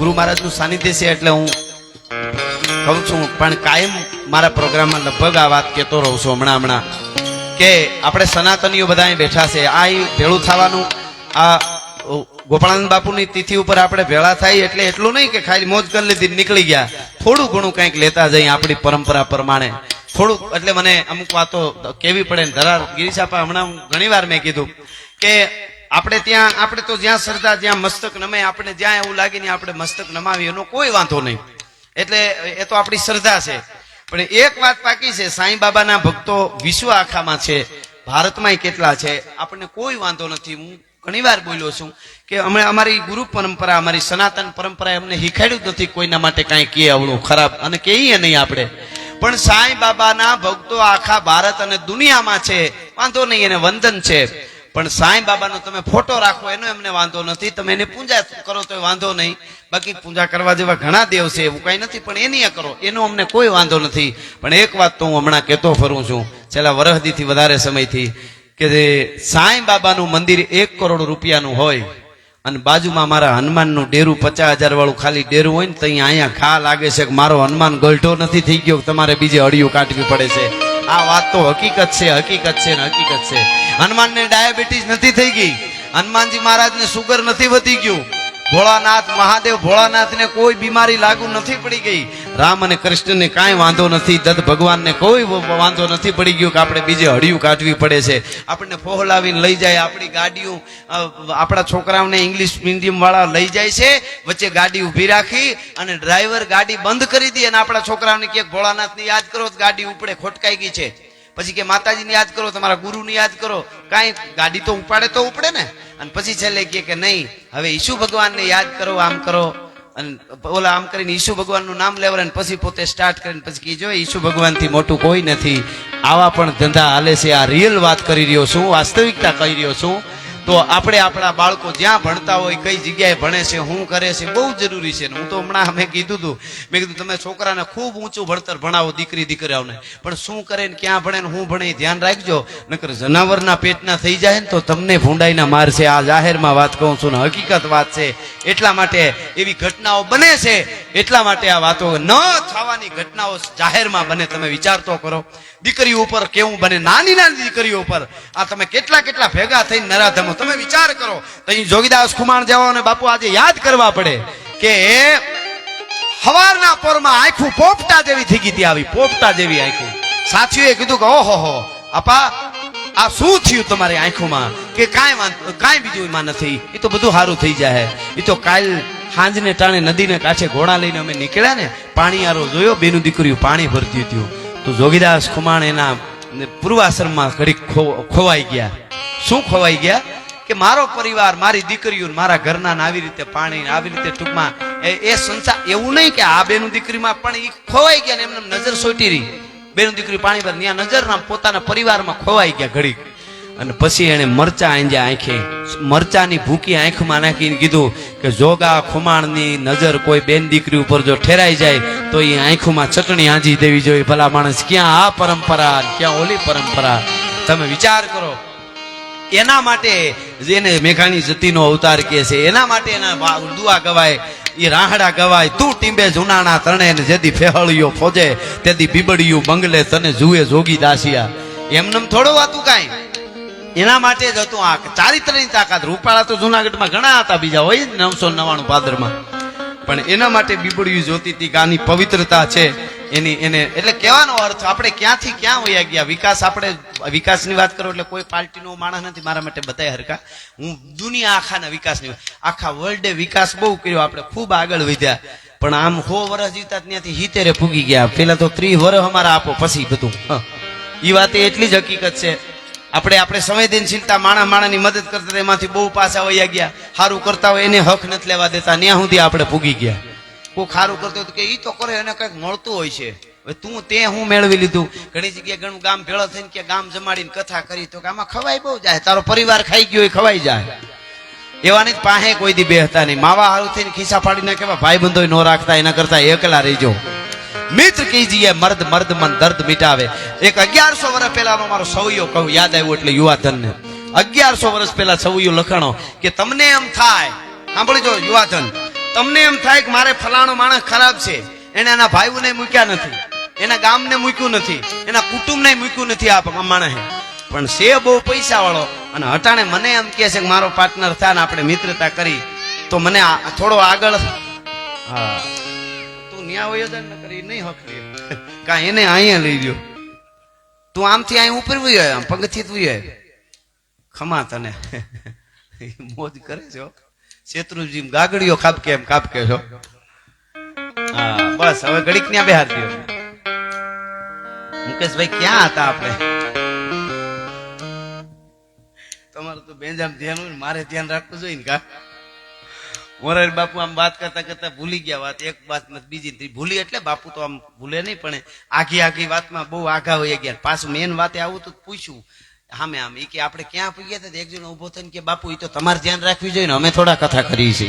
ગુરુ મહારાજનું સાનિધ્ય છે એટલે હું કહું છું, પણ કાયમ મારા પ્રોગ્રામમાં લગભગ આ વાત કહેતો રહું છું હમણાં હમણાં, કે આપણે સનાતનીઓ બધા બેઠા છે. આ ભેળું થવાનું, આ ગોપાળાનંદ બાપુની તિથિ ઉપર આપણે ભેળા થાય એટલે એટલું નહીં કે ખાલી મોજ કરી લીધી નીકળી ગયા. થોડું ઘણું કંઈક લેતા જઈએ આપણી પરંપરા પ્રમાણે. થોડું એટલે મને અમુક વાતો કેવી પડે ને, ધરાર ગિરીશાપા હમણાં હું ઘણી વાર મેં કીધું કે આપણે ત્યાં, આપણે તો જ્યાં શ્રદ્ધા, જ્યાં મસ્તક નમે, આપણે જ્યાં એવું લાગે ને આપણે મસ્તક નમાવીએ, એનો કોઈ વાંધો નહીં. એટલે એ તો આપણી શ્રદ્ધા છે. પણ એક વાત પાકી છે, સાંઈ બાબાના ભક્તો વિશ્વ આખામાં છે ભારતમાં કેટલા છે, આપણને કોઈ વાંધો નથી. હું ઘણી વાર બોલ્યો છું કે અમે અમારી ગુરુ પરંપરા, અમારી સનાતન પરંપરા અમને શીખાડ્યું નથી કોઈના માટે કાંઈ કે અવળું, ખરાબ, અને કહીએ નહીં આપણે. પણ સાંઈ બાબાના ભક્તો આખા ભારત અને દુનિયામાં છે. વાંધો નહીં, એને વંદન છે. પણ સાંઈ બાબાનો તમે ફોટો રાખો, એનો એમને વાંધો નથી. તમે એને પૂજા કરો તો વાંધો નહીં. બાકી પૂજા કરવા જેવા ઘણા દેવ છે, એવું કઈ નથી, પણ એની કરો. એનો અમને કોઈ વાંધો નથી. પણ એક વાત તો હું હમણાં કહેતો ફરું છું. છેલ્લા વરહદીથી વધારે સમયથી કે જે સાંઈ બાબાનું મંદિર એક કરોડ રૂપિયાનું હોય અને બાજુમાં મારા હનુમાનનું ડેરું પચાસ હજાર વાળું ખાલી ડેરું હોય ને તો અહીંયા અહીંયા ખા લાગે છે કે મારો હનુમાન ગલઢો નથી થઈ ગયો, તમારે બીજે અડિયું કાઢવી પડે છે. આ વાત તો હકીકત છે હકીકત છે ને હકીકત છે. હનુમાનને ડાયાબિટીસ નથી થઈ ગઈ. હનુમાનજી મહારાજને સુગર નથી વધી ગયું. ભોળાનાથ, મહાદેવ ભોળાનાથને કોઈ બીમારી લાગુ નથી પડી ગઈ. રામ અને કૃષ્ણને કાંઈ વાંધો નથી દત્ત ભગવાનને કોઈ વાંધો નથી પડી ગયો કે આપણે બીજે હળિયું કાઢવી પડે છે. આપણને ફોહલાવીને લઈ જાય આપણી ગાડીઓ આપણા છોકરાઓને ઇંગ્લિશ મીડિયમ વાળા લઈ જાય છે, વચ્ચે ગાડી ઊભી રાખી અને ડ્રાઈવર ગાડી બંધ કરી દે અને આપણા છોકરાઓને કે ભોળાનાથને યાદ કરો ગાડી ઉપડે ખોટકાઈ ગઈ છે. પછી કે માતાજીને યાદ કરો, તમારા ગુરુને યાદ કરો. કાંઈ ગાડી તો ઉપાડે તો ઉપડે ને? અને પછી છેલ્લે કહે કે નહીં, હવે ઈસુ ભગવાનને યાદ કરો, આમ કરો. અને ઓલા આમ કરીને ઈસુ ભગવાનનું નામ લેવડાવે અને પછી પોતે સ્ટાર્ટ કરીને પછી કીજો ઈસુ ભગવાનથી મોટું કોઈ નથી. આવા પણ ધંધા હાલે છે, આ રિયલ વાત કરી રહ્યો છું વાસ્તવિકતા કહી રહ્યો છું. તો આપણે આપણા બાળકો જ્યાં ભણતા હોય, કઈ જગ્યાએ ભણે છે શું કરે છે, બહુ જરૂરી છે હું તો હમણાં મેં કીધું હતું મેં કીધું, તમે છોકરાને ખૂબ ઊંચું ભણતર ભણાવો, દીકરી દીકરાઓને. પણ શું કરે ને, ક્યાં ભણે ને શું ભણે ધ્યાન રાખજો. નકર જનાવરના પેટના થઈ જાય ને, તો તમને ભૂંડાઈના માર છે. આ જાહેરમાં વાત કહું છું ને, હકીકત વાત છે. એટલા માટે એવી ઘટનાઓ બને છે એટલા માટે આ વાતો ન થવાની ઘટનાઓ જાહેરમાં બને, તમે વિચાર તો કરો. દીકરીઓ ઉપર કેવું બને? નાની નાની દીકરીઓ ઉપર. આ તમે કેટલા કેટલા ભેગા થઈને નરાધમો. તમે વિચાર કરો. તો અહીં જોગીદાસ ખુમાણ અને બાપુ આજે યાદ કરવા પડે કે હવારના પોરમાં આંખું પોપટા જેવી થઈ ગઈ આવી, પોપટા જેવી આંખું. સાથીઓએ કીધું કે ઓહો હો, આપા, આ શું થયું તમારી આંખોમાં? કે કાંઈ કાંઈ બીજું એમાં નથી. એ તો બધું સારું થઈ જાય એ તો કાલ સાંજને ટાણે નદીને કાંઠે ઘોડા લઈને અમે નીકળ્યા ને પાણી આરો જોયો, બેનું દીકરીઓ પાણી ભરતી હતું તો જોગીદાસ ખુમાણ એના પૂર્વાશ્રમમાં ઘડીક ખોવાઈ ગયા. શું ખોવાઈ ગયા? કે મારો પરિવાર, મારી દીકરીઓ મારા ઘરના આવી રીતે પાણી આવી રીતે ટૂંકમાં એ સંસાર, એવું નહીં કે આ બેનું દીકરીમાં, પણ એ ખોવાઈ ગયા ને એમને નજર સોટી રહી. બેનું દીકરી પાણી પર ત્યાં નજરના પોતાના પરિવારમાં ખોવાઈ ગયા ઘડીક. અને પછી એને મરચા આંજ્યા આંખે. મરચાની ભૂકી આંખમાં નાખીને કીધું કે જોગા ખુમાણની નજર કોઈ બેન દીકરી ઉપર જો ઠેરાઈ જાય, તો એ આંખોમાં ચટણી આંજી દેવી જોઈએ. ભલા માણસ, ક્યાં આ પરંપરા ક્યાં ઓલી પરંપરા? તમે વિચાર કરો. એના માટે જેને મેઘાણી જતીનો અવતાર કહે છે, એના માટે એના દુઆ ગવાય એ રાહડા ગવાય, તું ટીંબે જુનાણા તણે ને જેદી ફેહળિયો ફોજે, તેદી બીબડિયું બંગલે તને જુએ જોગી દાસિયા. એમનેમ થોડો વાતું કાંઈ? એના માટે જ હતું આ ચારિત્રની તાકાત. રૂપાળા તો જુનાગઢમાં ઘણા હતા બીજા, હોય નવસો નવાણું ભાદરમાં. પણ એના માટે બીબડિયું જોતી હતી કે પવિત્રતા છે. એની, એને, એટલે કહેવાનો અર્થ આપણે ક્યાંથી ક્યાં વયા ગયા? વિકાસ આપણે, વિકાસની વાત કરો એટલે કોઈ પાર્ટીનો માણસ નથી મારા માટે બધાય હરકા હું દુનિયા આખાના વિકાસની આખા વર્લ્ડે વિકાસ બહુ કર્યો. આપણે ખૂબ આગળ વધ્યા. પણ આમ હો વર્ષ જીતા ત્યાંથી હિતેરે ફૂગી ગયા. પેલા તો ત્રીસ વર્ષ અમારા આપો, પછી બધું. ઈ વાત એટલી જ હકીકત છે. આપણે આપણે સંવેદનશીલતા માણા માણાની મદદ કરતા એમાંથી બહુ પાછા વયા ગયા. સારું કરતા હોય એને હક નથી લેવા દેતા ત્યાં સુધી આપણે પૂગી ગયા. કોઈ સારું કરતો કે એ તો કરે, એને કંઈક મળતું હોય છે. તું તે હું મેળવી લીધું. ઘણી જગ્યાએ ઘણું ગામ ભેળો થઈને કે ગામ જમાડીને કથા કરી, તો કે આમાં ખવાય બહુ જાય. તારો પરિવાર ખાઈ ગયો એ ખવાઈ જાય. એવાની પાસે કોઈ દી બે હતા નહીં. માવા હારું થઈને ખિસ્સા ફાડીને કેવા ભાઈ બંધો ન રાખતા, એના કરતા એકલા રહીજો. મિત્ર કીજીએ, મર્દ મર્દ મન દર્દ મિટાવે. એક અગિયારસો વર્ષ પહેલાનો મારો સવૈયો કહું, યાદ આવ્યું એટલે યુવાધનને. અગિયારસો વર્ષ પહેલા સવૈયો લખાણો કે તમને એમ થાય સાંભળી જો યુવાધન, તમને એમ થાય કે મારે ફલાણો માણસ ખરાબ છે. એને એના ભાઈઓને મૂક્યા નથી, એના ગામને મૂક્યું નથી, એના કુટુંબને મૂક્યું નથી આ માણસે પણ છે બહુ પૈસા વાળો અને હટાણે મને એમ કહે છે કે મારો પાર્ટનર થાય ને આપણે મિત્રતા કરી, તો મને થોડો આગળ, હા ન્યા વયો જા ને ગયો તું આમથી શેત્રુજી ગાગડીઓ ખાપકે એમ કાપકે છો હા. બસ, હવે ઘડીક ત્યાં બેહાર દો મુકેશભાઈ ક્યાં હતા આપણે? તમારું તો બેંજામ ધ્યાન હોય મારે ધ્યાન રાખવું જોઈએ ને કા? મોરારી બાપુ આમ વાત કરતા કરતા ભૂલી ગયા વાત, એક વાત બીજી. ભૂલી એટલે બાપુ તો આમ ભૂલે નહીં, પણ આખી આખી વાતમાં બહુ આઘા હોય ગયા. પાછું મેન વાતે આવું તો પૂછ્યું. હામે આમ એ કે આપણે ક્યાં પૂગ્યા હતા? એક જણ ઊભો થઈને કે બાપુ એ તો તમારે ધ્યાન રાખવી જોઈએ ને, અમે થોડા કથા કરી છે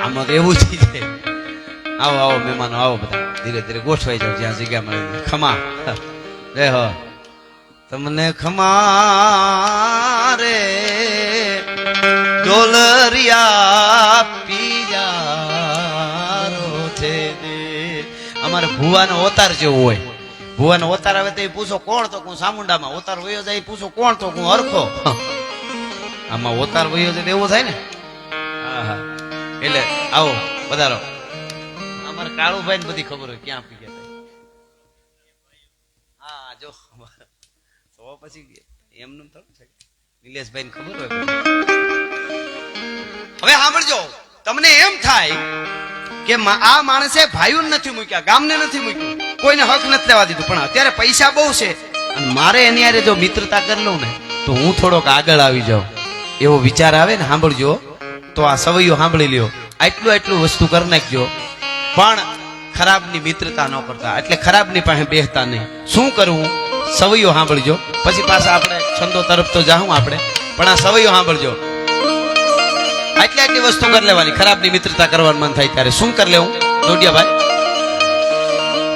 આમાં તો એવું જ છે આવો આવો મહેમાનો, આવો બધા. ધીરે ધીરે ગોઠવાઈ જાવ જ્યાં જગ્યા મળે ખમા. રે હો. તમને ખમા રે. ડોલરિયા પિયારો છે દે અમારે ભુવાનો અવતાર જેવો હોય. ભુવાનો અવતાર આવે તો પૂછો, કોણ તો? હું સામુંડામાં. અવતાર વયો જાય પૂછો, કોણ તો? હું હરખો. આમાં અવતાર વયો જાય એવો થાય ને? એટલે આવો વધારો અમારે કાળુભાઈ ને બધી ખબર હોય, ક્યાં પી ગયા. હા, જો. પછી એમનું થોડું છે નિલેશભાઈ ખબર હોય હવે સાંભળજો, તમને એમ થાય કે આ માણસે ભાઈઓ નથી મૂક્યા, ગામને નથી મૂક્યું. કોઈને હક નથી લેવા દીધું, પણ અત્યારે પૈસા બહુ છે. અને મારે એની આરે જો મિત્રતા કરી લઉં ને, તો હું થોડોક આગળ આવી જાઉં. એવો વિચાર આવે ને, સાંભળજો. તો આ સવૈયો સાંભળી લ્યો. આટલું આટલું વસ્તુ કરી નાખજો. પણ ખરાબની મિત્રતા ન કરતા. એટલે ખરાબની પાસે બેહતા નહીં. શું કરવું સવૈયો સાંભળજો. પછી પાછા આપણે છંદો તરફ તો જાઉં આપણે પણ આ સવૈયો સાંભળજો આટલી આટલી વસ્તુ કરી લેવાની ખરાબની મિત્રતા કરવાનું મન થાય ત્યારે શું કરી લેવું દોડિયાભાઈ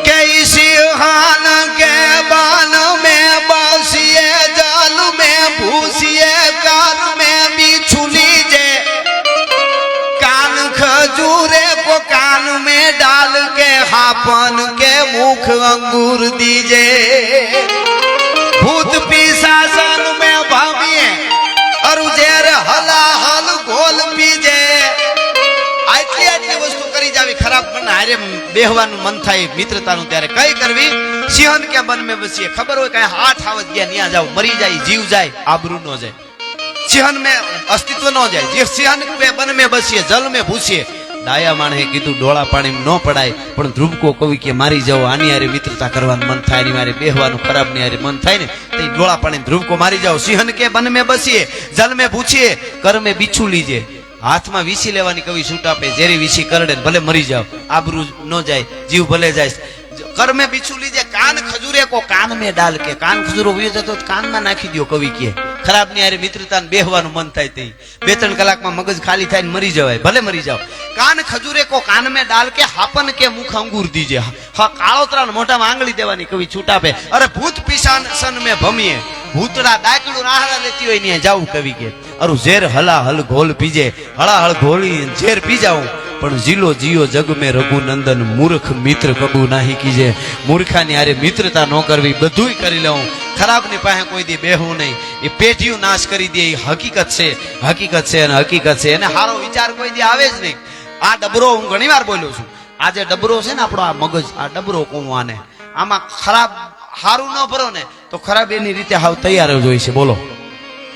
કે સિંહાન કે બાન में बासिए जाल में भूसिए कार में बिछू लीजे कान खजूरे को कान में डाल के हापन के मुख अंगूर दीजे કરી મને હારે બેહવાનું મન થાય મિત્રતાનું ત્યારે કઈ કરવી? સિંહન કે બન મેં બસીએ ખબર હોય કઈ હાથ આવત ગયા, ન્યા જાવ, મરી જાય, જીવ જાય, આબરૂ નો જાય. સિંહન મેં અસ્તિત્વ ન જાય. જે સિંહન બન મેં બસીએ જલ મેં ભૂસીએ. ડાયા માણે કીધું, ડોળા પાણી ન પડાય. પણ ધ્રુવકો કવિ કે મારી જાવ આની હારે મિત્રતા કરવાનું મન થાયની મારે બેહવાનું ખરાબની હારે મન થાય ને, તે ડોળા પાણી ધ્રુવકો મારી જાવ સિંહન કે બન મેં બસીએ જલ મેં ભૂછીએ કર મેં બીછું લીજે. હાથમાં વીસી લેવાની કવિ છૂટ આપે, ઝેરી વીસી કરડે ભલે મરી જાવ, આબરૂ ન જાય, જીવ ભલે જાય. કર્મે પીછું લીજે કાન ખજૂરે, કો કાન મેં ડાલ કે, કાન ખજૂરો વયો જતો કાનમાં નાખી દ્યો કવિ કે. ખરાબની હારે મિત્રતા બેહવાનું મન થાય તે બે ત્રણ કલાકમાં મગજ ખાલી થાય ને મરી જવાય, ભલે મરી જાવ. કાન ખજૂરે, કો કાન મેં ડાલ કે, હાપન કે મુખ અંગૂર દીજે. હા કાળોતરા મોઢામાં આંગળી દેવાની કવિ છૂટ આપે. અરે ભૂત પિશાન સન મેં ભમીએ. ભૂતડા દાયકડું રાહડા લેતી હોય ને જાવું કવિ કે. અરુ ઝેર હલા હલ ઘોલ પીજે હળા હળ ઘોલી ઝેર પી જાઉં પણ જીલો જીયો જગ મેં રઘુનંદન મૂર્ખ મિત્ર કબુ નાહી કીજે. મૂર્ખાની હારે મિત્રતા ન કરવી, બધુંય કરી લઉં. ખરાબની પાસે કોઈ દી બેહું નહીં. એ પેઢીઓ નાશ કરી દે, એ હકીકત છે. હકીકત છે અને હકીકત છે. એને સારો વિચાર કોઈ દી આવે જ નહીં. આ ડબરો હું ઘણી વાર બોલ્યો છું. આ જે ડબરો છે ને આપણો આ મગજ, આ ડબરો કહું આને આમાં ખરાબ સારું ન ભરો ને તો ખરાબ એની રીતે હાવ તૈયાર જ હોય છે. બોલો.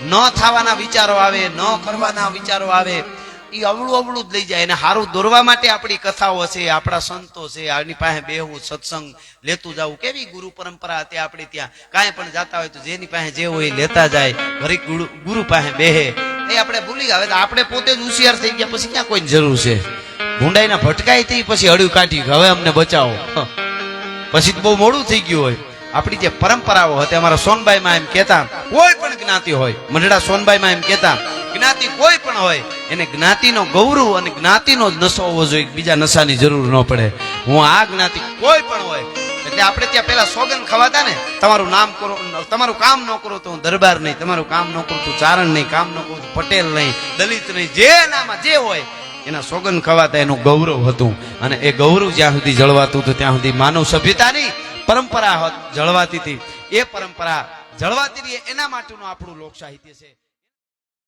ન થવાના વિચારો આવે, ન કરવાના વિચારો આવે એ અવળું અવળું જ લઈ જાય અને સારું દોરવા માટે આપણી કથાઓ છે, આપણા સંતો છે, આની પાસે બેહવું સત્સંગ લેતું જવું કેવી ગુરુ પરંપરા હતી આપણે ત્યાં? કાંઈ પણ જાતા હોય તો જેની પાસે જે હોય લેતા જાય. ઘડીક ગુરુ પાસે બેહે. એ આપણે ભૂલી ગયા. હવે આપણે પોતે જ હોશિયાર થઈ ગયા. પછી ક્યાં કોઈની જરૂર છે? ભૂંડાઈના ભટકાઈ થઈ પછી હળ્યું કાઢી હવે અમને બચાવો. પછી તો બહુ મોડું થઈ ગયું હોય. આપણી જે પરંપરાઓ હતી, અમારા સોનબાઈમાં એમ કહેતા, કોઈ પણ જ્ઞાતિ હોય, મંડળા સોનબાઈમાં એમ કહેતા, જ્ઞાતિ કોઈ પણ હોય, એને જ્ઞાતિનો ગૌરવ અને જ્ઞાતિનો જ નશો હોવો જોઈએ બીજા નશાની જરૂર ન પડે. હું આ જ્ઞાતિ કોઈ પણ હોય, એટલે આપણે ત્યાં પહેલા સોગન ખવાતા ને, તમારું નામ કરો, તમારું કામ ન કરો તો હું દરબાર નહીં, તમારું કામ ન કરું તો ચારણ નહીં, કામ ન કરું પટેલ નહીં, દલિત નહીં, જે નામાં જે હોય, એના સોગન ખવાતા એનું ગૌરવ હતું. અને એ ગૌરવ જ્યાં સુધી જળવાતું હતું, ત્યાં સુધી માનવ સભ્યતાની પરંપરા હોત- જળવાતી હતી. એ પરંપરા જળવાતી રહી એના માટેનું આપણું લોક સાહિત્ય છે.